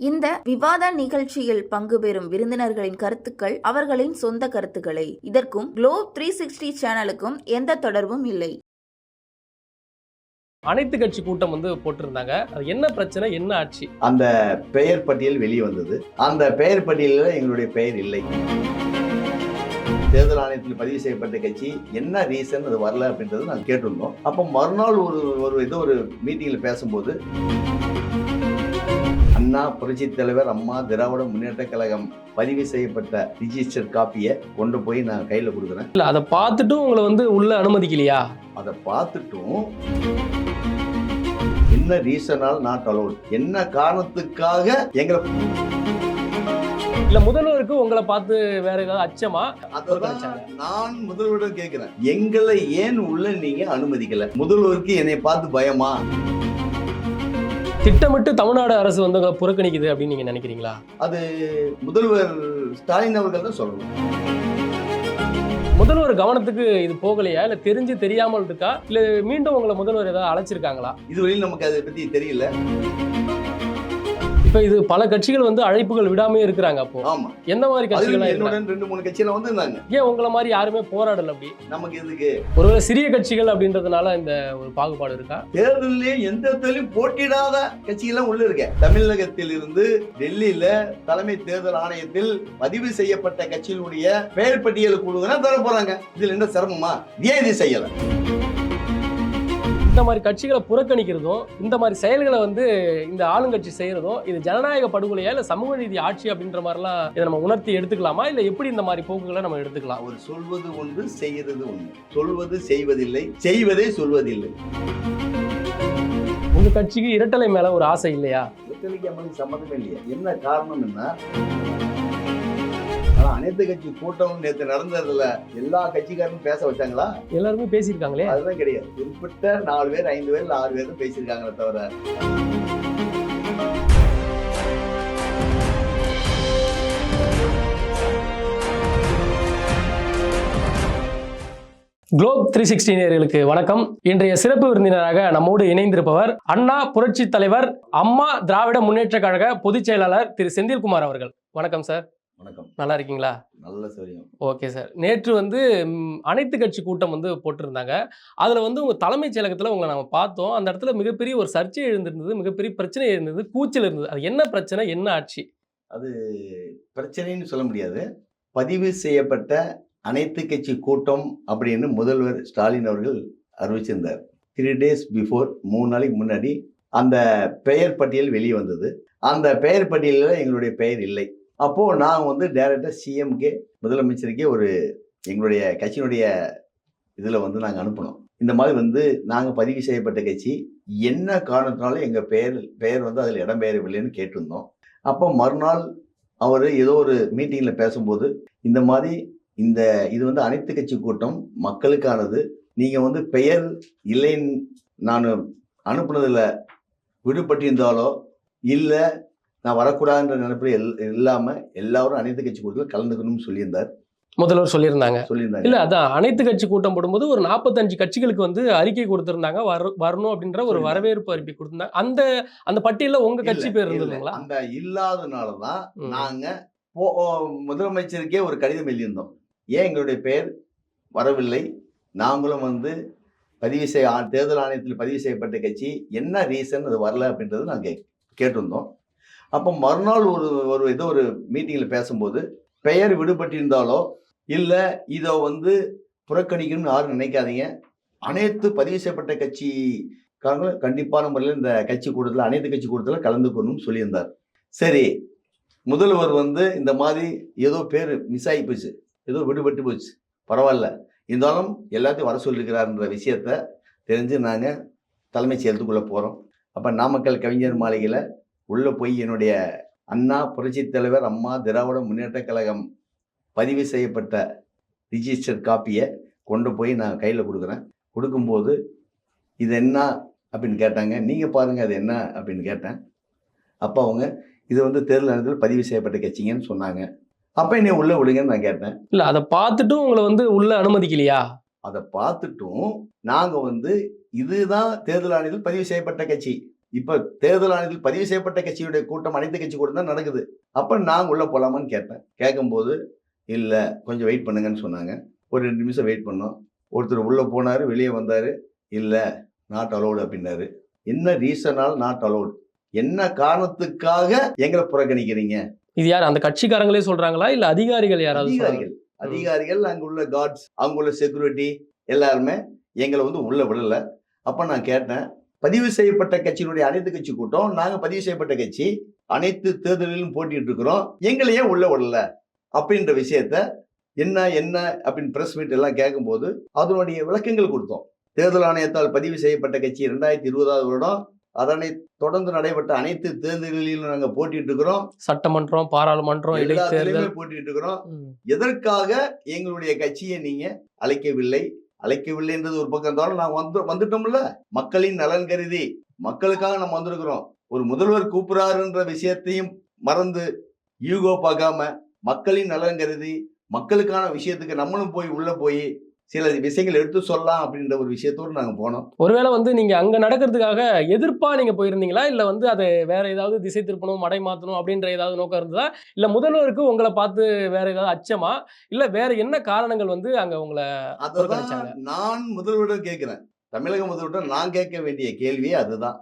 இந்த விவாத நிகழ்ச்சியில் பங்கு பெறும் விருந்தினர்களின் கருத்துக்கள் அவர்களின் சொந்த கருத்துக்களை. இதற்கும் குளோப் த்ரீ சிக்ஸ்டி சேனலுக்கும் எந்த தொடர்பும் இல்லை. அனைத்து கட்சி கூட்டம் வந்து போட்டிருந்தாங்க. அது என்ன பிரச்சனை என்ன ஆட்சி? அந்த பெயர் பட்டியல் வெளியே வந்தது. அந்த பெயர் பட்டியலில் எங்களுடைய பெயர் இல்லை. தேர்தல் ஆணையத்தில் பதிவு செய்யப்பட்ட கட்சி என்ன ரீசன் அது வரல அப்படின்றது நாங்கள் கேட்டிருந்தோம். அப்போ மறுநாள் ஒரு ஒரு ஏதோ ஒரு மீட்டிங்கில் பேசும்போது அண்ணா புரட்சித் தலைவர் அம்மா திராவிட முன்னேற்ற கழகம் பதிவு செய்யப்பட்ட ரிஜிஸ்டர் காப்பியை கொண்டு போய் நான் கையில் கொடுக்குறேன். இல்ல அதை பார்த்துட்டும் உங்களை வந்து உள்ள அனுமதிக்கலையா? அதை பார்த்துட்டும் என்ன ரீசனால் நாட் அலோட் என்ன காரணத்துக்காக எங்களை இல்ல முதல்வருக்கு உங்களை பார்த்து வேற ஏதாவது அச்சமா? நான் முதல்வரிடம் கேட்கிறேன் எங்களை ஏன் உள்ள நீங்க அனுமதிக்கல? முதல்வருக்கு என்னை பார்த்து பயமா? திட்டமிட்டு தமிழ்நாடு அரசு வந்து புறக்கணிக்குது அப்படின்னு நீங்க நினைக்கிறீங்களா? அது முதல்வர் ஸ்டாலின் அவர்கள் தான் சொல்லணும். முதல்வர் கவனத்துக்கு இது போகலையா? இல்ல தெரிஞ்சு தெரியாமல் இருக்கா? இல்ல மீண்டும் உங்களை முதல்வர் ஏதாவது அழைச்சிருக்காங்களா? இதுவரையும் நமக்கு அதை பத்தி தெரியல. இப்ப இது பல கட்சிகள் வந்து அழைப்புகள் விடாம இருக்கிறாங்க அப்போ. ஆமா. எந்த மாதிரி கட்சிகள் என்னுடன் ரெண்டு மூணு கட்சியில வந்திருந்தாங்க ஏன் உங்களை மாதிரி யாருமே போராடல அப்படி? நமக்கு இதுக்கு ஒருவேளை சிறிய கட்சிகள் அப்படின்றதுனால இந்த ஒரு பாகுபாடு இருக்கா? தேர்தலிலே எந்த இடத்துலயும் போட்டியிடாத கட்சியெல்லாம் உள்ள இருக்க. தமிழகத்தில் இருந்து டெல்லியில தலைமை தேர்தல் ஆணையத்தில் பதிவு செய்யப்பட்ட கட்சியினுடைய பெயர் பட்டியல் கொடுக்குறா தர போறாங்க. இதுல என்ன சிரமமா? ஏன் இது செய்யல. இந்த மாதிரி கட்சிகளை புறக்கணிக்கிறதும் இந்த மாதிரி செயல்களை வந்து இந்த ஆளுங்கட்சி செய்யறதும் இது ஜனநாயக படுகொலையா இல்ல சமூக நீதி ஆட்சி அப்படின்ற மாதிரிலாம் இதை நம்ம உணர்த்தி எடுத்துக்கலாமா? இல்ல எப்படி இந்த மாதிரி போக்குகளை நம்ம எடுத்துக்கலாம்? அவர் சொல்வது ஒன்று செய்கிறது ஒன்று. சொல்வது செய்வதில்லை. செய்வதே சொல்வதில்லை. உங்க கட்சிக்கு இரட்டலை மேல ஒரு ஆசை இல்லையா? ஒத்துழைக்க அம்மனுக்கு சம்மந்தமே இல்லையா. என்ன காரணம் என்ன ஆனா அனைத்து கட்சி கூட்டம் நேற்று நடந்ததுல எல்லா கட்சிக்காரரும் பேச வச்சாங்களா? எல்லாருமே பேசியிருக்காங்களே? அதுதான் கிடையாது. குறிப்பிட்ட நாலு பேர் ஐந்து பேர் ஆறு பேர் தான் பேசியிருக்காங்களே தவிர. குளோப் த்ரீ சிக்ஸ்டி நேயர்களுக்கு வணக்கம். இன்றைய சிறப்பு விருந்தினராக நம்மோடு இணைந்திருப்பவர் அண்ணா புரட்சி தலைவர் அம்மா திராவிட முன்னேற்ற கழக பொதுச் செயலாளர் திரு செந்தில்குமார் அவர்கள். வணக்கம் சார். வணக்கம். நல்லா இருக்கீங்களா நல்ல சௌரியம். Okay sir. நேற்று வந்து அனைத்து கட்சி கூட்டம் வந்து போட்டிருந்தாங்க. அதில் வந்து உங்கள் தலைமைச் செயலகத்தில் உங்களை நம்ம பார்த்தோம். அந்த இடத்துல மிகப்பெரிய ஒரு சர்ச்சை எழுந்திருந்தது மிகப்பெரிய பிரச்சனை இருந்தது கூச்சல் இருந்தது. அது என்ன பிரச்சனை என்ன ஆட்சி? அது பிரச்சனைன்னு சொல்ல முடியாது. பதிவு செய்யப்பட்ட அனைத்து கட்சி கூட்டம் அப்படின்னு முதல்வர் ஸ்டாலின் அவர்கள் அறிவிச்சிருந்தார். த்ரீ டேஸ் பிஃபோர் மூணு நாளைக்கு முன்னாடி அந்த பெயர் பட்டியல் வெளியே வந்தது. அந்த பெயர் பட்டியலில் எங்களுடைய பெயர் இல்லை. அப்போது நான் வந்து டைரெக்டாக சிஎம்கே முதலமைச்சருக்கே ஒரு எங்களுடைய கட்சியினுடைய இதில் வந்து நாங்கள் அனுப்பினோம் இந்த மாதிரி வந்து நாங்கள் பதிவு செய்யப்பட்ட கட்சி என்ன காரணத்தினாலும் எங்கள் பெயர் பெயர் வந்து அதில் இடம்பெயரவில்லைன்னு கேட்டிருந்தோம். அப்போ மறுநாள் அவர் ஏதோ ஒரு மீட்டிங்கில் பேசும்போது இந்த மாதிரி இந்த இது வந்து அனைத்து கட்சி கூட்டம் மக்களுக்கானது நீங்கள் வந்து பெயர் இல்லைன்னு நான் அனுப்புனதில் விடுபட்டிருந்தாலோ இல்லை நான் வரக்கூடாதுன்ற நினைப்பில் எல் இல்லாமல் எல்லாரும் அனைத்து கட்சி கூட்டத்தில் கலந்துக்கணும்னு சொல்லியிருந்தார். முதல்வர் சொல்லியிருந்தாங்க. சொல்லியிருந்தாங்க. இல்ல அதான் அனைத்து கட்சி கூட்டம் போடும்போது ஒரு நாற்பத்தஞ்சு கட்சிகளுக்கு வந்து அறிக்கை கொடுத்திருந்தாங்க. வர வரணும் அப்படின்ற ஒரு. வரவேற்பு அறிக்கை கொடுத்திருந்தாங்க. அந்த அந்த பட்டியல்ல உங்க கட்சி பேர். இருந்ததுங்களா அந்த இல்லாதனால தான் ம். நாங்க போ- ஓ, முதலமைச்சருக்கே ஒரு கடிதம் எழுதியிருந்தோம். ஏன் எங்களுடைய பெயர் வரவில்லை? நாங்களும் வந்து பதிவு செய்ய தேர்தல் ஆணையத்தில் பதிவு செய்யப்பட்ட கட்சி என்ன ரீசன் அது வரல அப்படின்றது நாங்கள் கேட்டிருந்தோம். அப்போ மறுநாள் ஒரு ஒரு ஏதோ ஒரு மீட்டிங்கில் பேசும்போது பெயர் விடுபட்டிருந்தாலோ இல்லை இதை வந்து புறக்கணிக்கணும்னு யாரும் நினைக்காதீங்க. அனைத்து பதிவு செய்யப்பட்ட கட்சிக்காரங்களும் கண்டிப்பான முறையில் இந்த கட்சி கூட்டத்தில் அனைத்து கட்சி கூட்டத்தில் கலந்துக்கணும்னு சொல்லியிருந்தார். சரி முதல்வர் வந்து இந்த மாதிரி ஏதோ பேர் மிஸ் ஆகி போச்சு. ஏதோ விடுபட்டு போச்சு. பரவாயில்ல. இருந்தாலும் எல்லாத்தையும் வர சொல்லியிருக்கிறார்ன்ற விஷயத்த தெரிஞ்சு நாங்கள் தலைமைச் செயலத்துக்குள்ளே போகிறோம் அப்போ நாமக்கல் கவிஞர் மாளிகையில் உள்ளே போய் என்னுடைய அண்ணா புரட்சித் தலைவர் அம்மா திராவிட முன்னேற்ற கழகம் பதிவு செய்யப்பட்ட ரிஜிஸ்டர் காப்பியை கொண்டு போய் நான் கையில் கொடுக்குறேன். கொடுக்கும்போது இது என்ன அப்படின்னு கேட்டாங்க. நீங்கள் பாருங்கள் அது என்ன அப்படின்னு கேட்டேன். அப்போ அவங்க இது வந்து தேர்தல் நேரத்தில் பதிவு செய்யப்பட்ட கட்சிங்கன்னு சொன்னாங்க. அப்போ என்னை உள்ளே விடுங்கன்னு நான் கேட்டேன். இல்ல அதை பார்த்துட்டும் உங்களை வந்து உள்ள அனுமதிக்கலையா? அதை பார்த்துட்டும் நாங்கள் வந்து இதுதான் தேர்தல் ஆணையத்தில் பதிவு செய்யப்பட்ட கட்சி. இப்ப தேர்தல் ஆணையத்தில் பதிவு செய்யப்பட்ட கட்சியுடைய கூட்டம் அனைத்து கட்சி கூட்டம் தான் நடக்குது. அப்ப நான் உள்ள போலாமான்னு கேட்டேன் கேட்கும்போது இல்ல கொஞ்சம் வெயிட் பண்ணுங்கன்னு சொன்னாங்க. ஒரு ரெண்டு நிமிஷம் வெயிட் பண்ணோம். ஒருத்தர் உள்ள போனாரு வெளியே வந்தாரு. இல்ல நாட் அலோடு அப்படின்னாரு. என்ன ரீசனால் நாட் அலோடு என்ன காரணத்துக்காக எங்களை புறக்கணிக்கிறீங்க? இது யார் அந்த கட்சிக்காரங்களே சொல்றாங்களா? இல்ல அதிகாரிகள் யாராவது அதிகாரிகள். அதிகாரிகள் அங்க உள்ள கார்ட்ஸ் அங்க உள்ள செக்யூரிட்டி எல்லாருமே எங்களை வந்து உள்ள விடல. அப்ப நான் கேட்டேன் பதிவு செய்யப்பட்ட கட்சியினுடைய அனைத்து கட்சி கூட்டம் நாங்க பதிவு செய்யப்பட்ட கட்சி அனைத்து தேர்தலிலும் போட்டிட்டு இருக்கிறோம். எங்களை ஏன் உள்ள விடல? அப்படின்ற விஷயத்த என்ன என்ன அப்படின்னு பிரஸ் மீட் எல்லாம் கேட்கும்போது அதனுடைய விளக்கங்கள் கொடுத்தோம். தேர்தல் ஆணையத்தால் பதிவு செய்யப்பட்ட கட்சி ரெண்டாயிரத்தி இருபதாவது வருடம். அதனை தொடர்ந்து நடைபெற்ற அனைத்து தேர்தல்களிலும் நாங்க போட்டிட்டு இருக்கிறோம். சட்டமன்றம் பாராளுமன்றம் எல்லாத்துலயுமே போட்டிட்டு இருக்கிறோம். எதற்காக எங்களுடைய கட்சியை நீங்க அழைக்கவில்லை? அழைக்கவில்லை என்றது ஒரு பக்கம் இருந்தாலும் நான் வந்து வந்துட்டோம்ல. மக்களின் நலன் கருதி மக்களுக்காக நம்ம வந்திருக்கிறோம். ஒரு முதல்வர் கூப்பிடுறாருன்ற விஷயத்தையும் மறந்து யூகோ பார்க்காம மக்களின் நலன் கருதி மக்களுக்கான விஷயத்துக்கு நம்மளும் போய் உள்ள போய் சில விஷயங்கள் எடுத்து சொல்லலாம் அப்படின்ற ஒரு விஷயத்தோடு நாங்க போனோம். ஒருவேளை வந்து நீங்க அங்க நடக்கிறதுக்காக எதிர்ப்பா நீங்க போயிருந்தீங்களா? இல்ல வந்து அதை வேற ஏதாவது திசை திருப்பணும் மடை மாத்தணும் அப்படின்ற ஏதாவது நோக்கம் இருந்ததா? இல்ல முதல்வருக்கு உங்களை பார்த்து வேற ஏதாவது அச்சமா? இல்ல வேற என்ன காரணங்கள் வந்து அங்க உங்களை புறக்கணிச்சாங்க. நான் முதல்வரிடம் கேட்கிறேன். தமிழக முதல்வரிடம் நான் கேட்க வேண்டிய கேள்வியே அதுதான்.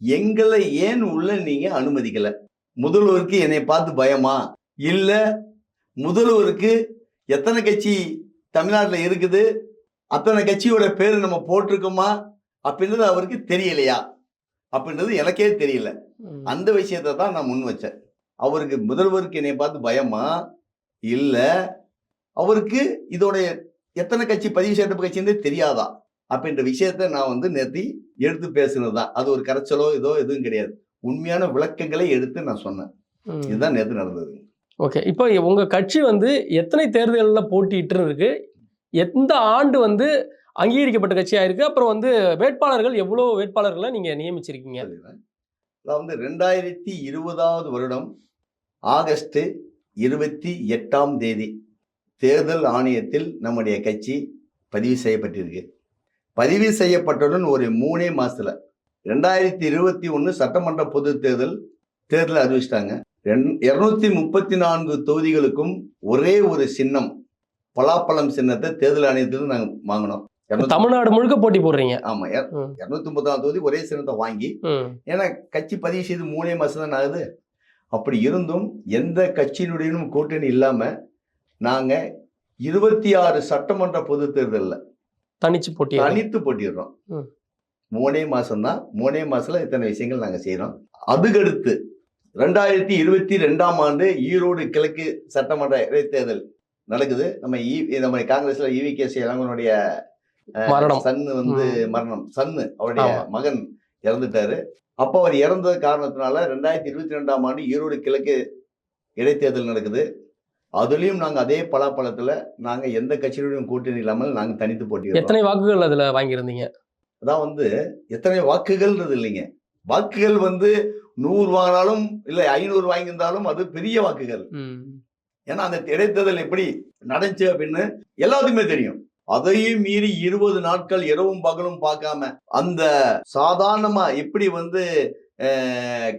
எங்களை ஏன் உள்ள நீங்க அனுமதிக்கல? முதல்வருக்கு என்னை பார்த்து பயமா? இல்ல முதல்வருக்கு எத்தனை கட்சி தமிழ்நாட்டில் இருக்குது. அத்தனை கட்சியோட பேர் நம்ம போட்டிருக்கோமா? அப்படின்றது அவருக்கு தெரியலையா? அப்படின்றது எனக்கே தெரியல. அந்த விஷயத்தை தான் நான் முன் வச்சேன். அவருக்கு முதல்வருக்கு என்னை பார்த்து பயமா? இல்ல. அவருக்கு இதோடைய எத்தனை கட்சி பதிவு செய்யப்பட்ட கட்சின்னு தெரியாதா? அப்படின்ற விஷயத்த நான் வந்து நேத்தி எடுத்து பேசுனது தான். அது ஒரு கரைச்சலோ இதோ எதுவும் கிடையாது. உண்மையான விளக்கங்களை எடுத்து நான் சொன்னேன். இதுதான் நேத்து நடந்தது. ஓகே இப்போ உங்கள் கட்சி வந்து எத்தனை தேர்தல்களில் போட்டிட்டு இருக்கு எந்த ஆண்டு வந்து அங்கீகரிக்கப்பட்ட கட்சியாக இருக்குது அப்புறம் வந்து வேட்பாளர்கள் எவ்வளோ வேட்பாளர்களை நீங்கள் நியமிச்சிருக்கீங்க? சொல்லிடுறேன். அதாவது ரெண்டாயிரத்தி இருபதாவது வருடம் ஆகஸ்ட் இருபத்தி எட்டாம் தேதி தேர்தல் ஆணையத்தில் நம்முடைய கட்சி பதிவு செய்யப்பட்டிருக்கு. பதிவு செய்யப்பட்டவுடன் ஒரு மூணே மாதத்தில் ரெண்டாயிரத்தி இருபத்தி ஒன்று சட்டமன்ற பொது தேர்தல் தேர்தல் அறிவிச்சிட்டாங்க. இருநூத்தி முப்பத்தி நான்கு தொகுதிகளுக்கும் ஒரே ஒரு சின்னம் பலாப்பழம் சின்னத்தை தேர்தல் ஆணையத்திலிருந்து நாங்கள் வாங்கினோம் தமிழ்நாடு முழுக்க போட்டி போடுறீங்க ஆமா. இருநூத்தி முப்பத்தி தொகுதி ஒரே சின்னத்தை வாங்கி. ஏன்னா கட்சி பதிவு செய்து மூணே மாசம் தான் ஆகுது அப்படி இருந்தும் எந்த கட்சியினுடையும் கூட்டணி இல்லாம நாங்க இருபத்தி ஆறு சட்டமன்ற பொது தேர்தல்ல தனிச்சு போட்டி தனித்து போட்டிடுறோம். மூணே மாசம் தான் மூணே மாசத்துல இத்தனை விஷயங்கள் நாங்க செய்யறோம் அதுக்கடுத்து ரெண்டாயிரத்தி இருபத்தி ரெண்டாம் ஆண்டு ஈரோடு கிழக்கு சட்டமன்ற இடைத்தேர்தல் நடக்குது. நம்ம ஈ நம்ம காங்கிரஸ்ல இவி கே இளங்கனுடைய மரணம். சன்னு வந்து மரணம். சன்னு அவருடைய. மகன் இறந்துட்டாரு. அப்போ அவர் இறந்த காரணத்தினால ரெண்டாயிரத்தி இருபத்தி ரெண்டாம் ஆண்டு ஈரோடு கிழக்கு இடைத்தேர்தல் நடக்குது. அதுலயும் நாங்க அதே பலாப்பழத்துல நாங்க எந்த கட்சியுடையும் கூட்டணி இல்லாமல் நாங்க தனித்து போட்டிடுறோம் எத்தனை வாக்குகள் அதுல வாங்கியிருந்தீங்க? அதான் வந்து எத்தனை வாக்குகள்ன்றது இல்லைங்க. வாக்குகள் வந்து நூறு வாங்கினாலும் இல்லை ஐநூறு வாங்கியிருந்தாலும் அது பெரிய வாக்குகள். ஏன்னா அந்த இடைத்தேர்தல் எப்படி நடந்துச்சு அப்படின்னு எல்லாத்துக்குமே தெரியும் அதையும் மீறி இருபது நாட்கள் இரவும் பகலும் பார்க்காம அந்த சாதாரணமா எப்படி வந்து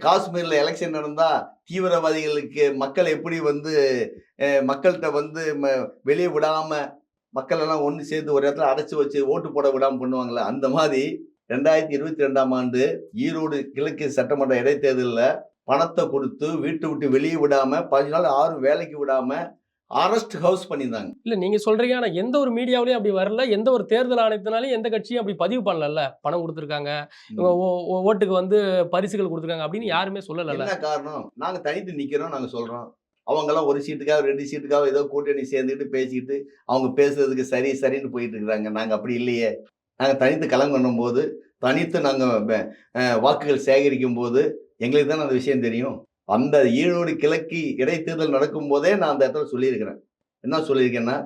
காஷ்மீர்ல எலெக்ஷன் நடந்தா தீவிரவாதிகளுக்கு மக்கள் எப்படி வந்து மக்கள்கிட்ட வந்து வெளியே விடாம மக்கள் எல்லாம் ஒன்று சேர்ந்து ஒரு இடத்துல அடைச்சு வச்சு ஓட்டு போட விடாம பண்ணுவாங்கல்ல அந்த மாதிரி ரெண்டாயிரத்தி இருபத்தி ரெண்டாம் ஆண்டு ஈரோடு கிழக்கு சட்டமன்ற இடைத்தேர்தலில் பணத்தை கொடுத்து வீட்டை விட்டு வெளியே விடாம பதினஞ்சு நாள் யாரும் வேலைக்கு விடாம அரெஸ்ட் ஹவுஸ் பண்ணியிருந்தாங்க. இல்ல நீங்க சொல்றீங்க ஆனா எந்த ஒரு மீடியாவிலயும் அப்படி வரல. எந்த ஒரு தேர்தல் ஆணையத்தினாலையும் எந்த கட்சியும் அப்படி பதிவு பண்ணல பணம் கொடுத்துருக்காங்க. ஓட்டுக்கு வந்து பரிசுகள் கொடுத்துருக்காங்க அப்படின்னு யாருமே சொல்லல என்ன காரணம்? நாங்க தனித்து நிக்கிறோம் நாங்க சொல்றோம். அவங்க எல்லாம் ஒரு சீட்டுக்காக ரெண்டு சீட்டுக்காக ஏதோ கூட்டணி சேர்ந்துக்கிட்டு பேசிக்கிட்டு அவங்க பேசுறதுக்கு சரி சரின்னு போயிட்டு இருக்கிறாங்க. நாங்க அப்படி இல்லையே. நாங்க தனித்து களம் பண்ணும் போது தனித்து நாங்க ப- அஹ், வாக்குகள் சேகரிக்கும் போது எங்களுக்கு தான் அந்த விஷயம் தெரியும்? அந்த ஈரோடு கிழக்கு இடைத்தேர்தல் நடக்கும் போதே நான் அந்த இடத்துல சொல்லியிருக்கிறேன். என்ன சொல்லியிருக்கேன்னா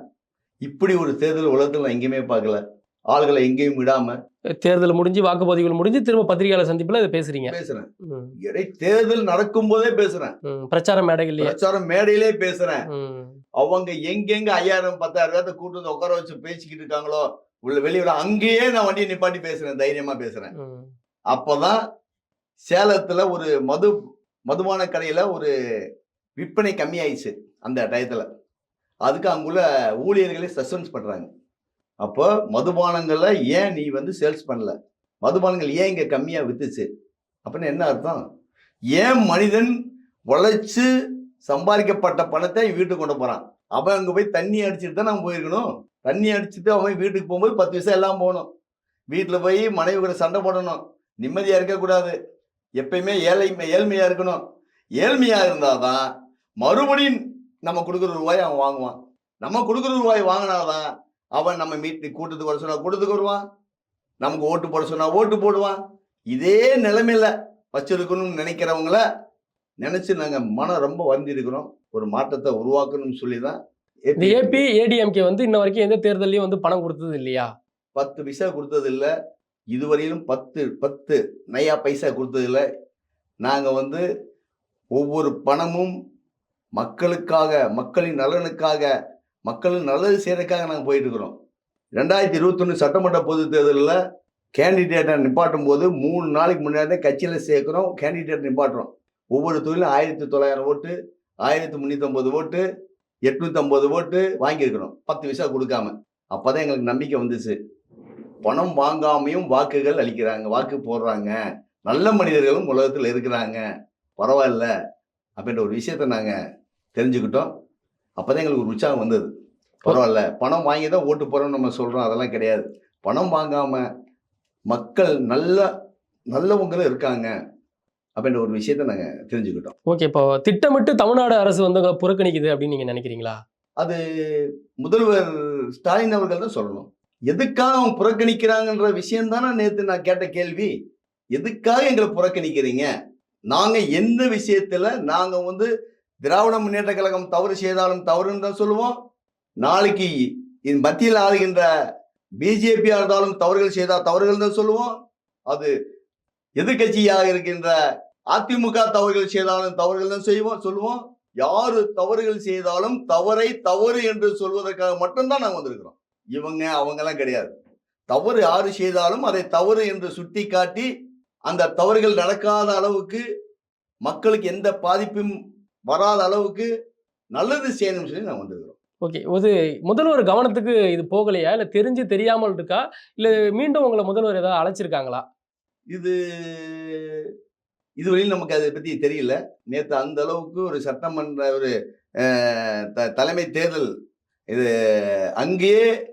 இப்படி ஒரு தேர்தல் உலகத்தில் நான் எங்கேயுமே பார்க்கல. ஆளுகளை எங்கேயும் விடாம தேர்தல் முடிஞ்சு வாக்குப்பதிவுகள் முடிஞ்சு திரும்ப பத்திரிகையாளர் சந்திப்புல இதை பேசுறீங்க. பேசுறேன். ம். இடைத்தேர்தல் நடக்கும் போதே பேசுறேன். பிரச்சார மேடைகள்லயே பிரச்சாரம் மேடையிலே பேசுறேன். அவங்க எங்கெங்க ஐயாயிரம் பத்தாயிரம் பேர்த்த கூட்டு வந்து உட்கார வச்சு பேசிக்கிட்டு இருக்காங்களோ உள்ள வெளியில அங்கேயே நான் வண்டியை நிப்பாட்டி பேசுறேன் தைரியமா பேசுறேன். அப்பதான் சேலத்துல ஒரு மது மதுபான கடையில ஒரு விற்பனை கம்மியாயிடுச்சு அந்த டயத்துல. அதுக்கு அங்குள்ள ஊழியர்களே சஸ்பென்ஸ் பண்றாங்க. அப்போ மதுபானங்களை ஏன் நீ வந்து சேல்ஸ் பண்ணல? மதுபானங்கள் ஏன் இங்க கம்மியா வித்துச்சு? அப்படின்னு என்ன அர்த்தம்? ஏன் மனிதன் உழைச்சு சம்பாதிக்கப்பட்ட பணத்தை வீட்டுக்கு கொண்டு போறான்? அவன் அங்க போய் தண்ணி அடிச்சுட்டு தான் நம்ம போயிருக்கணும்? தண்ணி அடிச்சுட்டு அவன் வீட்டுக்கு போகும்போது பத்து விஷயம் எல்லாம் போகணும். வீட்டில் போய் மனைவி கூட சண்டை போடணும். நிம்மதியாக இருக்கக்கூடாது. எப்பயுமே ஏழை ஏழ்மையாக இருக்கணும். ஏழ்மையாக இருந்தால் தான் மறுபடியும் நம்ம கொடுக்குற ரூபாய் அவன் வாங்குவான். நம்ம கொடுக்குற ரூபாய் வாங்கினாதான் அவன் நம்ம மீட்டு கூட்டத்துக்கு வர சொன்னா கூட்டத்துக்கு வருவான். நமக்கு ஓட்டு போட சொன்னா ஓட்டு போடுவான். இதே நிலைமையில வச்சிருக்கணும்னு நினைக்கிறவங்கள நினச்சி நாங்கள் மனம் ரொம்ப வந்திருக்கிறோம். ஒரு மாற்றத்தை உருவாக்கணும்னு சொல்லி தான் இந்த ஏபி ஏடிஎம்கே வந்து இன்ன வரைக்கும் எந்த தேர்தலையும் வந்து பணம் கொடுத்தது இல்லையா பத்து பைசா கொடுத்தது இல்ல இதுவரையிலும் பத்து பத்து நையா பைசா கொடுத்தது இல்ல நாங்க வந்து ஒவ்வொரு பணமும் மக்களுக்காக மக்களின் நலனுக்காக மக்களின் நல்லது செய்யறதுக்காக நாங்கள் போயிட்டு இருக்கிறோம் ரெண்டாயிரத்தி இருபத்தொன்னு சட்டமன்ற பொது தேர்தலில் கேண்டிடேட்டை நிப்பாட்டும் போது மூணு நாளைக்கு முன்னாடி கட்சியில் சேர்க்குறோம் கேண்டிடேட் நிப்பாட்டுறோம். ஒவ்வொரு தொழிலும் ஆயிரத்தி தொள்ளாயிரம் ஓட்டு ஆயிரத்தி முந்நூற்றம்பது ஓட்டு எட்நூற்றம்பது ஓட்டு வாங்கியிருக்கணும். பத்து பைசா கொடுக்காம. அப்போதான் எங்களுக்கு நம்பிக்கை வந்துச்சு. பணம் வாங்காமையும் வாக்குகள் அளிக்கிறாங்க வாக்கு போடுறாங்க. நல்ல மனிதர்களும் உலகத்தில் இருக்கிறாங்க. பரவாயில்ல அப்படின்ற ஒரு விஷயத்த நாங்கள் தெரிஞ்சுக்கிட்டோம். அப்போதான் எங்களுக்கு ஒரு உற்சாகம் வந்தது. பரவாயில்ல பணம் வாங்கி தான் ஓட்டு போகிறோம்னு நம்ம சொல்கிறோம் அதெல்லாம் கிடையாது. பணம் வாங்காம மக்கள் நல்ல நல்லவங்களும் இருக்காங்க. அப்படின்ற ஒரு விஷயத்த நாங்கள் தெரிஞ்சுக்கிட்டோம். ஓகே இப்போ திட்டமிட்டு தமிழ்நாடு அரசு வந்து புறக்கணிக்குது அப்படின்னு நீங்க நினைக்கிறீங்களா? அது முதல்வர் ஸ்டாலின் அவர்கள் தான் சொல்லணும். எதுக்காக அவங்க புறக்கணிக்கிறாங்கன்ற விஷயம் தானே நேற்று நான் கேட்ட கேள்வி. எதுக்காக எங்களை புறக்கணிக்கிறீங்க? நாங்க எந்த விஷயத்துல நாங்க வந்து திராவிட முன்னேற்ற கழகம் தவறு செய்தாலும் தவறுன்னு தான் சொல்லுவோம். நாளைக்கு மத்தியில் ஆளுகின்ற பிஜேபியா இருந்தாலும் தவறுகள் செய்தால் தவறுகள் தான் சொல்லுவோம். அது எதிர்கட்சியாக இருக்கின்ற அதிமுக தவறுகள் செய்தாலும் தவறுகள் தான் செய்வோம் சொல்லுவோம். யாரு தவறுகள் செய்தாலும் தவறை தவறு என்று சொல்வதற்காக மட்டும்தான் நாங்கள் வந்திருக்கிறோம். இவங்க அவங்கெல்லாம் கிடையாது. தவறு யாரு செய்தாலும் அதை தவறு என்று சுட்டி காட்டி அந்த தவறுகள் நடக்காத அளவுக்கு மக்களுக்கு எந்த பாதிப்பும் வராத அளவுக்கு நல்லது செய்யணும்னு சொல்லி நான் வந்திருக்கிறோம். ஓகே இது முதல்வர் கவனத்துக்கு இது போகலையா? இல்ல தெரிஞ்சு தெரியாமல் இருக்கா? இல்ல மீண்டும் உங்களை முதல்வர் ஏதாவது அழைச்சிருக்காங்களா? இது இதுவரையும் நமக்கு அதை பற்றி தெரியல. நேற்று அந்த அளவுக்கு ஒரு சட்டமன்ற ஒரு த- தலைமை தேர்தல் இது அங்கேயே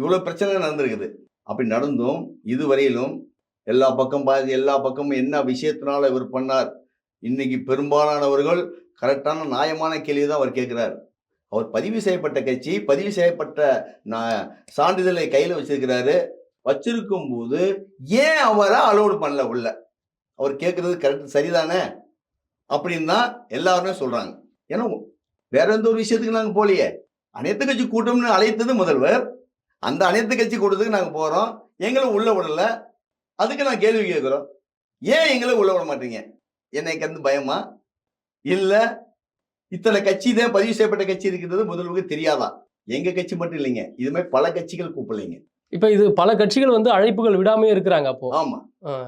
இவ்வளோ பிரச்சனை நடந்திருக்குது. அப்படி நடந்தும். இதுவரையிலும் எல்லா பக்கம் பாதி எல்லா பக்கமும் என்ன விஷயத்தினால இவர் பண்ணார்? இன்னைக்கு பெரும்பாலானவர்கள் கரெக்டான நியாயமான கேள்வி தான் அவர் கேட்குறார். அவர் பதிவு செய்யப்பட்ட கட்சி பதிவு செய்யப்பட்ட நான் சான்றிதழை கையில் வச்சிருக்கிறாரு. வச்சிருக்கும் போது ஏன் அவரை அலோடு பண்ணல உள்ள? அவர் கேட்கறது கரெக்ட் சரிதானே? அப்படின்னு தான் எல்லாருமே சொல்றாங்க. ஏன்னா வேற எந்த ஒரு விஷயத்துக்கு நாங்கள் போலையே அனைத்து கட்சி கூட்டம்னு அழைத்தது முதல்வர். அந்த அனைத்து கட்சி கூட்டத்துக்கு நாங்கள் போகிறோம் எங்களை உள்ள விடல. அதுக்கு நான் கேள்வி கேட்குறோம். ஏன் எங்களை உள்ள விட மாட்டீங்க? என்னைக்கு வந்து பயமா? இல்லை இத்தனை கட்சி தான் பதிவு செய்யப்பட்ட கட்சி இருக்கிறது முதல்வருக்கு தெரியாதா? எங்கள் கட்சி மட்டும் இல்லைங்க. இதுமாதிரி பல கட்சிகள் கூப்பிடலைங்க. இப்ப இது பல கட்சிகள் வந்து அழைப்புகள் விடாமே இருக்கிறாங்க அப்போ. ஆமா.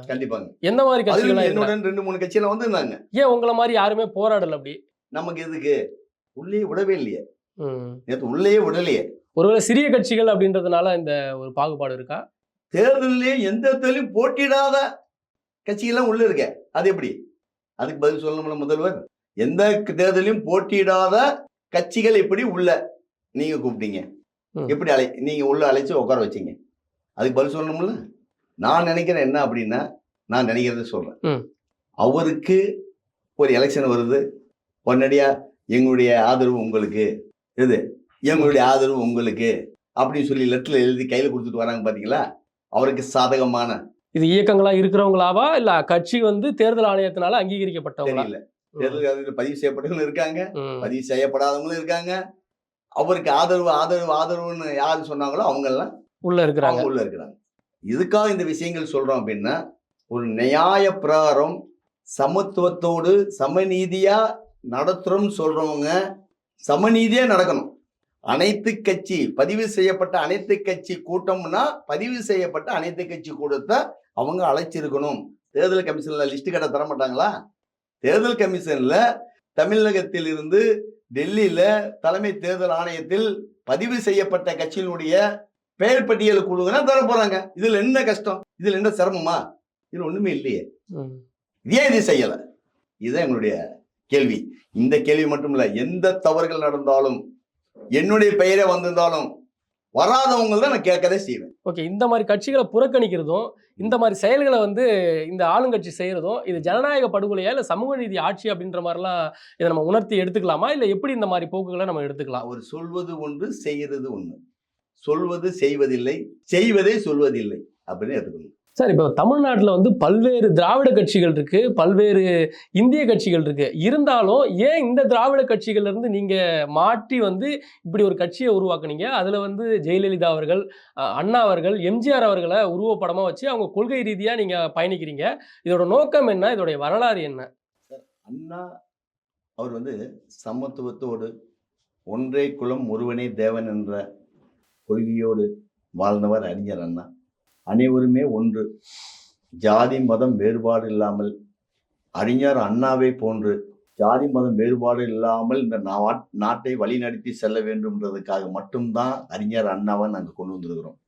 கண்டிப்பாங்க. எந்த மாதிரி கட்சிகள் என்னுடன் ரெண்டு மூணு கட்சியில வந்திருந்தாங்க. ஏன் உங்களை மாதிரி யாருமே போராடல அப்படி? நமக்கு எதுக்கு? உள்ளே விடவே இல்லையே. நேற்று உள்ளே விடலையே. ஒருவேளை சிறிய கட்சிகள் அப்படின்றதுனால இந்த ஒரு பாகுபாடு இருக்கா? தேர்தலிலே எந்த தேர்தலையும் போட்டியிடாத கட்சியெல்லாம் உள்ள இருக்க. அது எப்படி? அதுக்கு பதில் சொல்லணும்ல முதல்வர். எந்த தேர்தலையும் போட்டியிடாத கட்சிகள் எப்படி உள்ள? நீங்க கூப்பிட்டீங்க. எப்படி அழை நீங்க உள்ள அழைச்சு உட்கார வச்சீங்க? அதுக்கு பதில் சொல்லணும்ல? நான் நினைக்கிறேன் என்ன அப்படின்னா நான் நினைக்கிறத சொல்றேன். ம். அவருக்கு ஒரு எலெக்ஷன் வருது. உடனடியா எங்களுடைய ஆதரவு உங்களுக்கு எது எங்களுடைய ஆதரவு உங்களுக்கு அப்படின்னு சொல்லி லெட்டர்ல எழுதி கையில கொடுத்துட்டு வராங்க பாத்தீங்களா? அவருக்கு சாதகமான இது இயக்கங்களா இருக்கிறவங்களாவா? இல்ல கட்சி வந்து தேர்தல் ஆணையத்தினால அங்கீகரிக்கப்பட்டவங்களா? தெரியல. தேர்தல் பதிவு செய்யப்பட்டவங்களும் இருக்காங்க. பதிவு செய்யப்படாதவங்களும் இருக்காங்க. அவருக்கு ஆதரவு ஆதரவு ஆதரவுன்னு யாரு சொன்னாங்களோ அவங்க எல்லாம் உள்ள இருக்கிறாங்க. உள்ள இருக்கிறாங்க. இதுக்காக இந்த விஷயங்கள் சொல்றோம் அப்படின்னா ஒரு நியாய பிரகாரம் சமத்துவத்தோடு சமநீதியா நடத்துறோம்னு சொல்றவங்க சமநீதியா நடக்கணும். அனைத்து கட்சி பதிவு செய்யப்பட்ட அனைத்து கட்சி கூட்டம்னா பதிவு செய்யப்பட்ட அனைத்து கட்சி கூட்டத்தை அவங்க அழைச்சிருக்கணும். தேர்தல் கமிஷன்ல லிஸ்ட் கடை தர மாட்டாங்களா தேர்தல் கமிஷன்ல தமிழகத்தில் இருந்து டெல்லியில தலைமை தேர்தல் ஆணையத்தில் பதிவு செய்யப்பட்ட கட்சியினுடைய பெயர் பட்டியல் கொடுங்கன்னா தர போறாங்க. இதுல என்ன கஷ்டம்? இதுல என்ன சிரமமா? இதுல ஒண்ணுமே இல்லையே. ஏன் இது செய்யல. இதுதான் எங்களுடைய கேள்வி. இந்த கேள்வி மட்டும் இல்ல எந்த தவறுகள் நடந்தாலும் என்னுடைய பெயரே வந்திருந்தாலும் வராதவங்க தான் நான் கேட்கதே செய்வேன். ஓகே இந்த மாதிரி கட்சிகளை புறக்கணிக்கிறதும் இந்த மாதிரி செயல்களை வந்து இந்த ஆளுங்கட்சி செய்யறதும் இது ஜனநாயக படுகொலையா இல்ல சமூக நீதி ஆட்சி அப்படின்ற மாதிரிலாம் இதை நம்ம உணர்த்தி எடுத்துக்கலாமா? இல்ல எப்படி இந்த மாதிரி போக்குகளை நம்ம எடுத்துக்கலாம்? அவர் சொல்வது ஒன்று செய்கிறது ஒன்று சொல்வது செய்வதில்லை செய்வதே சொல்வதில்லை அப்படின்னு எடுத்துக்கணும். சார் இப்போ தமிழ்நாட்டில் வந்து பல்வேறு திராவிட கட்சிகள் இருக்குது பல்வேறு இந்திய கட்சிகள் இருக்குது இருந்தாலும் ஏன் இந்த திராவிட கட்சிகள்லேருந்து நீங்கள் மாற்றி வந்து இப்படி ஒரு கட்சியை உருவாக்குனீங்க? அதில் வந்து ஜெயலலிதா அவர்கள் அண்ணா அவர்கள் எம்ஜிஆர் அவர்களை உருவப்படமாக வச்சு அவங்க கொள்கை ரீதியாக நீங்கள் பயணிக்கிறீங்க. இதோட நோக்கம் என்ன? இதோடைய வரலாறு என்ன? அண்ணா அவர் வந்து சமத்துவத்தோடு ஒன்றே குலம் ஒருவனே தேவன் என்ற கொள்கையோடு வாழ்ந்தவர் அறிஞர் அண்ணா. அனைவருமே ஒன்று. ஜாதி மதம் வேறுபாடு இல்லாமல். அறிஞர் அண்ணாவை போன்று ஜாதி மதம் வேறுபாடு இல்லாமல் இந்த நாட்- நாட்டை வழிநடத்தி செல்ல வேண்டும்ன்றதுக்காக மட்டும்தான் அறிஞர் அண்ணாவை நாங்கள் கொண்டு வந்திருக்கிறோம்.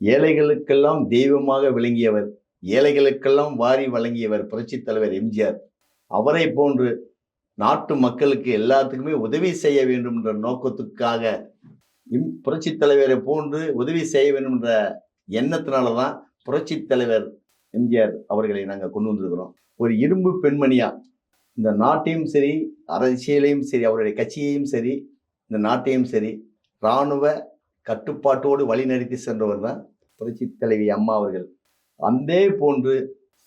ஏழைகளுக்கெல்லாம் தெய்வமாக விளங்கியவர் ஏழைகளுக்கெல்லாம் வாரி வழங்கியவர் புரட்சித் தலைவர் எம்ஜிஆர். அவரை போன்று நாட்டு மக்களுக்கு எல்லாத்துக்குமே உதவி செய்ய வேண்டும் என்ற நோக்கத்துக்காக இம் புரட்சித் தலைவரை போன்று உதவி செய்ய வேண்டும் என்ற எண்ணத்தினால தான் புரட்சித் தலைவர் எம்ஜிஆர் அவர்களை நாங்கள் கொண்டு வந்திருக்கிறோம். ஒரு இரும்பு பெண்மணியா இந்த நாட்டையும் சரி அரசியலையும் சரி அவருடைய கட்சியையும் சரி இந்த நாட்டையும் சரி இராணுவ கட்டுப்பாட்டோடு வழிநடத்தி சென்றவர் தான் புரட்சித் தலைவி அம்மா அவர்கள். அதே போன்று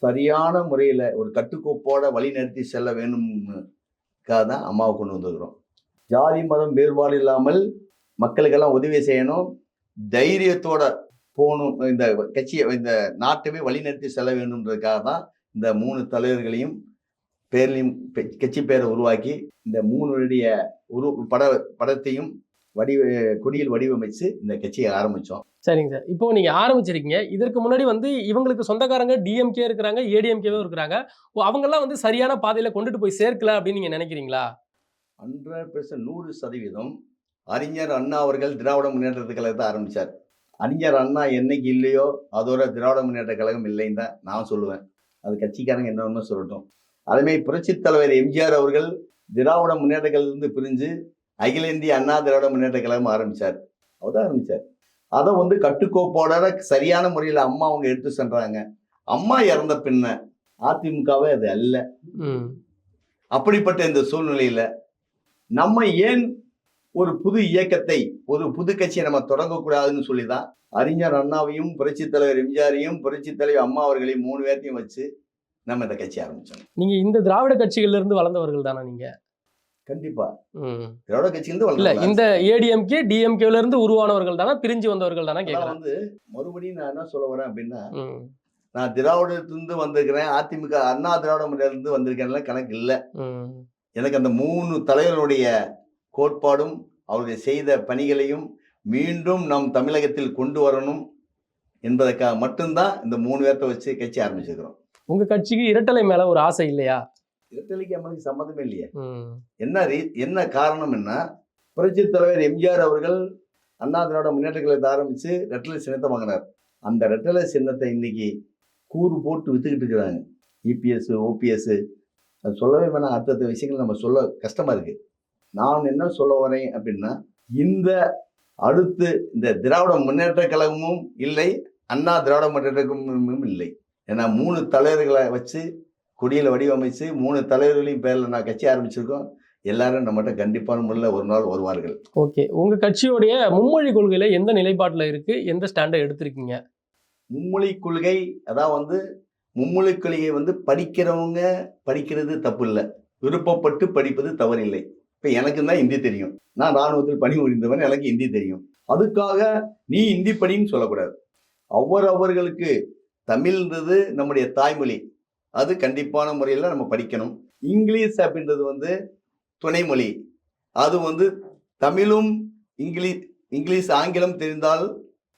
சரியான முறையில் ஒரு கட்டுக்கோப்போட வழிநடத்தி செல்ல வேணும்னுக்காக தான் அம்மாவை கொண்டு வந்திருக்கிறோம். ஜாதி மதம் வேறுபாடு இல்லாமல் மக்களுக்கெல்லாம் உதவி செய்யணும். தைரியத்தோட போகணும் இந்த கட்சியை இந்த நாட்டவே வழிநடத்தி செல்ல வேண்டும்ன்றதுக்காக தான் இந்த மூணு தலைவர்களையும் பேர்லையும் கட்சி பேரை உருவாக்கி இந்த மூணுடைய உரு பட படத்தையும் வடிவ கொடியில் வடிவமைச்சு இந்த கட்சியை ஆரம்பித்தோம் சரிங்க சார். இப்போ நீங்க ஆரம்பிச்சிருக்கீங்க. இதற்கு முன்னாடி வந்து இவங்களுக்கு சொந்தக்காரங்க டிஎம்கே இருக்கிறாங்க ஏடிஎம்கேவும் இருக்கிறாங்க. அவங்கெல்லாம் வந்து சரியான பாதையில கொண்டுட்டு போய் சேர்க்கல அப்படின்னு நீங்க நினைக்கிறீங்களா? ஹண்ட்ரட் பெர்சன்ட் நூறு சதவீதம் அறிஞர் அண்ணா அவர்கள் திராவிட முன்னேற்ற கழகத்தை ஆரம்பித்தார் அறிஞர் அண்ணா என்னைக்கு இல்லையோ அதோட திராவிட முன்னேற்ற கழகம் இல்லைன்னு தான் நான் சொல்லுவேன். அது கட்சிக்காரங்க என்ன ஒன்று சொல்லட்டும். அதேமாதிரி புரட்சித் தலைவர் எம்ஜிஆர் அவர்கள் திராவிட முன்னேற்ற கழகத்திலிருந்து பிரிஞ்சு அகில இந்திய அண்ணா திராவிட முன்னேற்ற கழகம் ஆரம்பித்தார் அவர் தான் ஆரம்பித்தார் அதை வந்து கட்டுக்கோப்போட சரியான முறையில் அம்மா அவங்க எடுத்து சென்றாங்க. அம்மா இறந்த பின்ன அதிமுகவே அது அல்ல. அப்படிப்பட்ட இந்த சூழ்நிலையில நம்ம ஏன் ஒரு புது இயக்கத்தை ஒரு புது கட்சியை நம்ம தொடங்கக்கூடாதுன்னு சொல்லி தான் அறிஞர் அண்ணாவையும் புரட்சித் தலைவர் எம்ஜிஆரையும் புரட்சித் தலைவர் அம்மா அவர்களையும் மூணு பேர்த்தையும் வச்சு நம்ம இந்த கட்சி ஆரம்பிச்சோம் நீங்க இந்த திராவிட கட்சிகள்ல இருந்து வளர்ந்தவர்கள் தானே நீங்க கண்டிப்பா. திராவிட கட்சியிலிருந்து இல்ல. இந்த ஏடிஎம்கே டிஎம்கேல இருந்து உருவானவர்கள் தானே பிரிஞ்சு வந்தவர்கள் தானே கேக்குறேன் வந்து மறுபடியும் நான் என்ன சொல்ல வரேன் அப்படின்னா. நான் திராவிடத்திலிருந்து வந்திருக்கிறேன் அதிமுக அண்ணா திராவிட முன்னேறிலிருந்து வந்திருக்கேன்லாம் கணக்கு இல்லை. எனக்கு அந்த மூணு தலைவர்களுடைய கோட்பாடும் அவருடைய செய்த பணிகளையும் மீண்டும் நம் தமிழகத்தில் கொண்டு வரணும் என்பதற்காக மட்டும்தான் இந்த மூணு பேர்த்த வச்சு கட்சி ஆரம்பிச்சிருக்கிறோம். உங்க கட்சிக்கு இரட்டலை மேல ஒரு ஆசை இல்லையா? இரட்டலைக்கு அம்மனுக்கு சம்மந்தமே இல்லையே. என்ன ரீ என்ன காரணம் என்ன? புரட்சித் தலைவர் எம்ஜிஆர் அவர்கள் அண்ணா திராவிட முன்னேற்ற கழகத்தை ஆரம்பிச்சு ரெட்டலை சின்னத்தை வாங்கினார். அந்த ரெட்டலை சின்னத்தை இன்னைக்கு கூறு போட்டு வித்துக்கிட்டு இருக்கிறாங்க. இபிஎஸ் ஓபிஎஸ் அது சொல்லவே வேணாம். அடுத்தடுத்த விஷயங்கள் நம்ம சொல்ல கஷ்டமா இருக்கு. நான் என்ன சொல்ல வரேன் அப்படின்னா இந்த அடுத்து இந்த திராவிட முன்னேற்ற கழகமும் இல்லை அண்ணா திராவிட முன்னேற்ற கழகமும் இல்லை. ஏன்னா மூணு தலைவர்களை வச்சு கொடியில் வடிவமைச்சு மூணு தலைவர்களையும் பேரில் நான் கட்சி ஆரம்பிச்சிருக்கோம். எல்லாரும் நம்மகிட்ட கண்டிப்பான முறையில் ஒரு நாள் வருவார்கள். ஓகே. உங்க கட்சியோடைய மும்மொழி கொள்கையில எந்த நிலைப்பாட்டுல இருக்கு? எந்த ஸ்டாண்டை எடுத்திருக்கீங்க? மும்மொழி கொள்கை அதான் வந்து மும்மொழி கொள்கையை வந்து படிக்கிறவங்க படிக்கிறது தப்பு இல்லை. விருப்பப்பட்டு படிப்பது தவறில்லை. இப்போ எனக்கு தான் ஹிந்தி தெரியும். நான் ராணுவத்தில் பணிபுரிந்தவன் எனக்கு ஹிந்தி தெரியும். அதுக்காக நீ ஹிந்தி பணின்னு சொல்லக்கூடாது. அவரவர்களுக்கு தமிழ்ன்றது நம்முடைய தாய்மொழி. அது கண்டிப்பான முறையில் நம்ம படிக்கணும். இங்கிலீஷ் அப்படின்றது வந்து துணைமொழி. அது வந்து தமிழும் இங்கிலீஷ் இங்கிலீஷ் ஆங்கிலம் தெரிந்தால்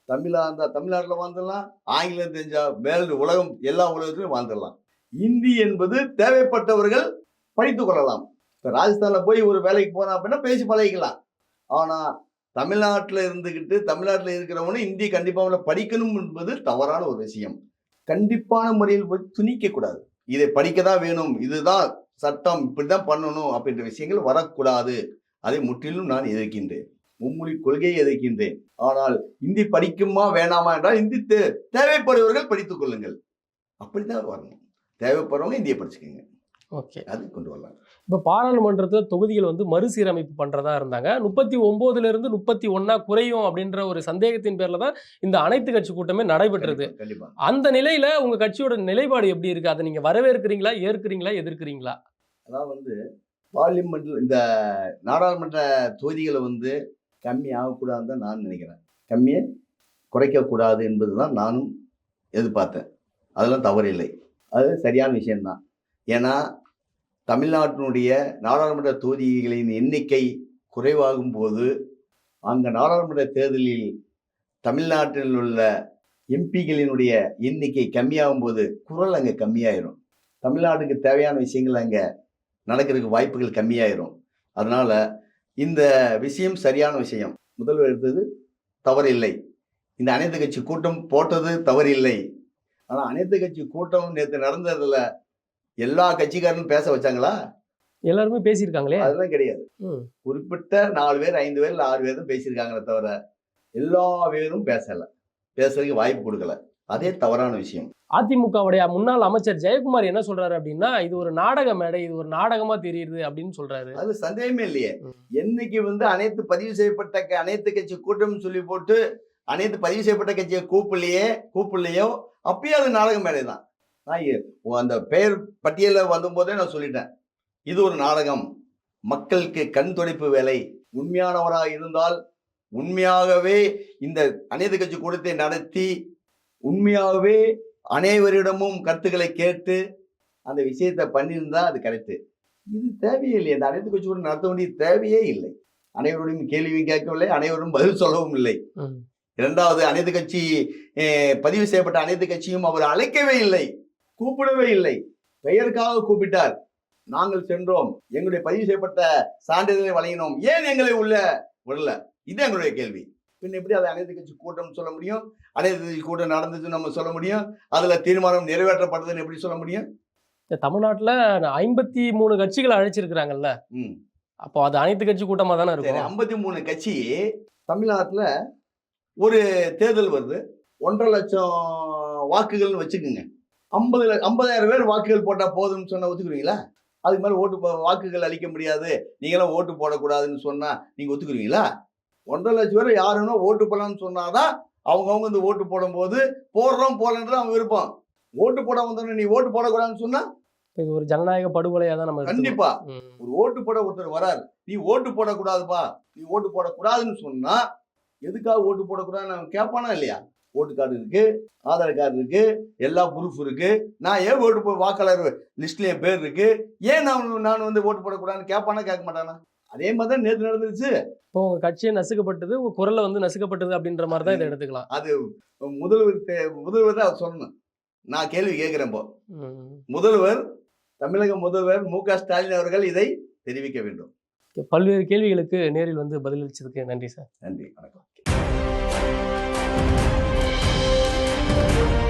தமிழா இருந்தால் தமிழ்நாட்டில் வாழ்ந்துடலாம். ஆங்கிலம் தெரிஞ்சால் வேல்டு உலகம் எல்லா உலகத்திலும் வாழ்ந்துடலாம். இந்தி என்பது தேவைப்பட்டவர்கள் படித்து கொள்ளலாம். இப்ப ராஜஸ்தான்ல போய் ஒரு வேலைக்கு போனா அப்படின்னா பேசி பழகிக்கலாம். ஆனா தமிழ்நாட்டுல இருந்துகிட்டு தமிழ்நாட்டுல இருக்கிறவனும் இந்தி கண்டிப்பா அவங்கள படிக்கணும் என்பது தவறான ஒரு விஷயம். கண்டிப்பான முறையில் போய் துணிக்க கூடாது. இதை படிக்க தான் வேணும். இதுதான் சட்டம். இப்படிதான் பண்ணணும் அப்படின்ற விஷயங்கள் வரக்கூடாது. அதை முற்றிலும் நான் எதிர்க்கின்றேன். மும்மொழி கொள்கையை எதிர்க்கின்றேன். ஆனால் இந்தி படிக்குமா வேணாமா என்றால் இந்தி தே- தேவைப்படுபவர்கள் படித்துக் கொள்ளுங்கள். அப்படிதான் வரணும். தேவைப்படுறவங்க இந்தியை படிச்சுக்கோங்க. ஓகே. அது கொண்டு வரலாம். இப்போ பாராளுமன்றத்தில் தொகுதிகள் வந்து மறுசீரமைப்பு பண்ணுறதா இருந்தாங்க. முப்பத்தி ஒம்போதுல இருந்து முப்பத்தி ஒன்றா குறையும் அப்படின்ற ஒரு சந்தேகத்தின் பேரில் தான் இந்த அனைத்து கட்சி கூட்டமே நடைபெற்றது. அந்த நிலையில உங்க கட்சியோட நிலைப்பாடு எப்படி இருக்கு? அதை நீங்க வரவேற்கிறீங்களா ஏற்கிறீங்களா எதிர்க்கிறீங்களா? அதான் வந்து பார்லிமெண்ட் இந்த நாடாளுமன்ற தொகுதிகளை வந்து கம்மி ஆகக்கூடாதுன்னு தான் நான் நினைக்கிறேன். கம்மியை குறைக்கக்கூடாது என்பது தான் நானும் எதிர்பார்த்தேன். அதெல்லாம் தவறில்லை. அது சரியான விஷயம்தான். ஏன்னா தமிழ்நாட்டினுடைய நாடாளுமன்ற தொகுதிகளின் எண்ணிக்கை குறைவாகும் போது அங்கே நாடாளுமன்ற தேர்தலில் தமிழ்நாட்டில் உள்ள எம்பிகளினுடைய எண்ணிக்கை கம்மியாகும் போது குரல் அங்கே கம்மியாயிரும். தமிழ்நாட்டுக்கு தேவையான விஷயங்கள் அங்கே நடக்கிறதுக்கு வாய்ப்புகள் கம்மியாயிரும். அதனால் இந்த விஷயம் சரியான விஷயம். முதல்வர் எடுத்தது தவறில்லை. இந்த அனைத்து கட்சி கூட்டம் போட்டது தவறில்லை. ஆனால் அனைத்து கட்சி கூட்டம் நேற்று நடந்ததில் எல்லா கட்சிக்காரனும் பேச வச்சாங்களா? எல்லாருமே பேசியிருக்காங்களே? அதெல்லாம் கிடையாது. குறிப்பிட்ட நாலு பேர் ஐந்து பேர் இல்ல ஆறு பேர் தான் பேசியிருக்காங்களே தவிர எல்லா பேரும் பேசல. பேசுறதுக்கு வாய்ப்பு கொடுக்கல. அதே தவறான விஷயம். அதிமுகவுடைய முன்னாள் அமைச்சர் ஜெயக்குமார் என்ன சொல்றாரு அப்படின்னா இது ஒரு நாடக மேடை இது ஒரு நாடகமா தெரியுது அப்படின்னு சொல்றாரு. அது சந்தேகமே இல்லையே. என்னைக்கு வந்து அனைத்து பதிவு செய்யப்பட்ட அனைத்து கட்சி கூட்டம் சொல்லி போட்டு அனைத்து பதிவு செய்யப்பட்ட கட்சியை கூப்பிடலையே கூப்பிடலையோ அப்பயே அது நாடக மேடை தான். நான் அந்த பெயர் பட்டியலில் வந்தபோதே நான் சொல்லிட்டேன். இது ஒரு நாடகம். மக்களுக்கு கண் துடைப்பு வேலை. உண்மையானவராக இருந்தால் உண்மையாகவே இந்த அனைத்து கட்சி கூட்டத்தை நடத்தி உண்மையாகவே அனைவரிடமும் கருத்துக்களை கேட்டு அந்த விஷயத்தை பண்ணியிருந்தா அது கரெக்டு இது தேவையே இல்லை அந்த அனைத்து கட்சி கூட நடத்த வேண்டிய தேவையே இல்லை. அனைவருடையும் கேள்வியும் கேட்கவில்லை. அனைவரும் பதில் சொல்லவும் இல்லை. இரண்டாவது அனைத்து கட்சி பதிவு செய்யப்பட்ட அனைத்து கட்சியும் அவர் அழைக்கவே இல்லை. கூப்பிடவே இல்லை. பெயருக்காக கூப்பிட்டார். நாங்கள் சென்றோம். எங்களுடைய பதிவு செய்யப்பட்ட சான்றிதழை வழங்கினோம். ஏன் எங்களை உள்ள விடல? இது எங்களுடைய கேள்வி. பின் எப்படி அதை அனைத்து கட்சி கூட்டம் சொல்ல முடியும்? அனைத்து கட்சி கூட்டம் நடந்துச்சு நம்ம சொல்ல முடியும்? அதுல தீர்மானம் நிறைவேற்றப்பட்டதுன்னு எப்படி சொல்ல முடியும்? தமிழ்நாட்டுல ஐம்பத்தி மூணு கட்சிகளை அழைச்சிருக்கிறாங்கல்ல. அப்போ அது அனைத்து கட்சி கூட்டமா தானே இருக்கும்? ஐம்பத்தி மூணு கட்சி தமிழ்நாட்டுல ஒரு தேர்தல் வருது. ஒன்றரை லட்சம் வாக்குகள்னு வச்சுக்கோங்க. ஐம்பது ஐம்பதாயிரம் பேர் வாக்குகள் போட்டா போதும்னு சொன்னா ஒத்துக்குறீங்களா அதுக்கு மேல ஓட்டு வாக்குகள் அளிக்க முடியாது. நீங்களாம் ஓட்டு போடக்கூடாதுன்னு சொன்னா நீங்க ஒத்துக்குறீங்களா ஒன்றரை லட்சம் பேர் யாருன்னா ஓட்டு போடலாம்னு சொன்னாதான் அவங்கவுங்க இந்த ஓட்டு போடும்போது போடுறோம் போடலன்றது அவன் விருப்பம். ஓட்டு போட வந்தோன்னு நீ ஓட்டு போடக்கூடாதுன்னு சொன்னா இது ஒரு ஜனநாயக படுகொலையா தான் நம்ம. கண்டிப்பா. ஒரு ஓட்டு போட ஒருத்தர் வராரு. நீ ஓட்டு போடக்கூடாதுப்பா. நீ ஓட்டு போடக்கூடாதுன்னு சொன்னா எதுக்காக ஓட்டு போடக்கூடாதுன்னு கேட்பானா இல்லையா? ஓட்டு கார்டு இருக்கு ஆதார் கார்டு இருக்கு எல்லா ப்ரூஃப் இருக்கு. நான் ஏன் ஓட்டு போ வாக்காளர் லிஸ்ட்ல என் பேர் இருக்கு? ஏன் நான் நான் வந்து ஓட்டு போடக்கூடாதுன்னு கேட்பானா கேட்க மாட்டானா? அதே மாதிரி தான் நேற்று நடந்துருச்சு. இப்போ உங்க கட்சியை நசுக்கப்பட்டது உங்க குரல்ல வந்து நசுக்கப்பட்டது அப்படின்ற மாதிரி தான் இதை எடுத்துக்கலாம். அது முதல்வர் முதல்வர் தான் அவர் சொல்லணும். நான் கேள்வி கேட்கிறேன் இப்போ. முதல்வர் தமிழக முதல்வர் மு க ஸ்டாலின் அவர்கள் இதை தெரிவிக்க வேண்டும். பல்வேறு கேள்விகளுக்கு நேரில் வந்து பதிலளிச்சதுக்கு நன்றி சார். நன்றி வணக்கம். Thank you.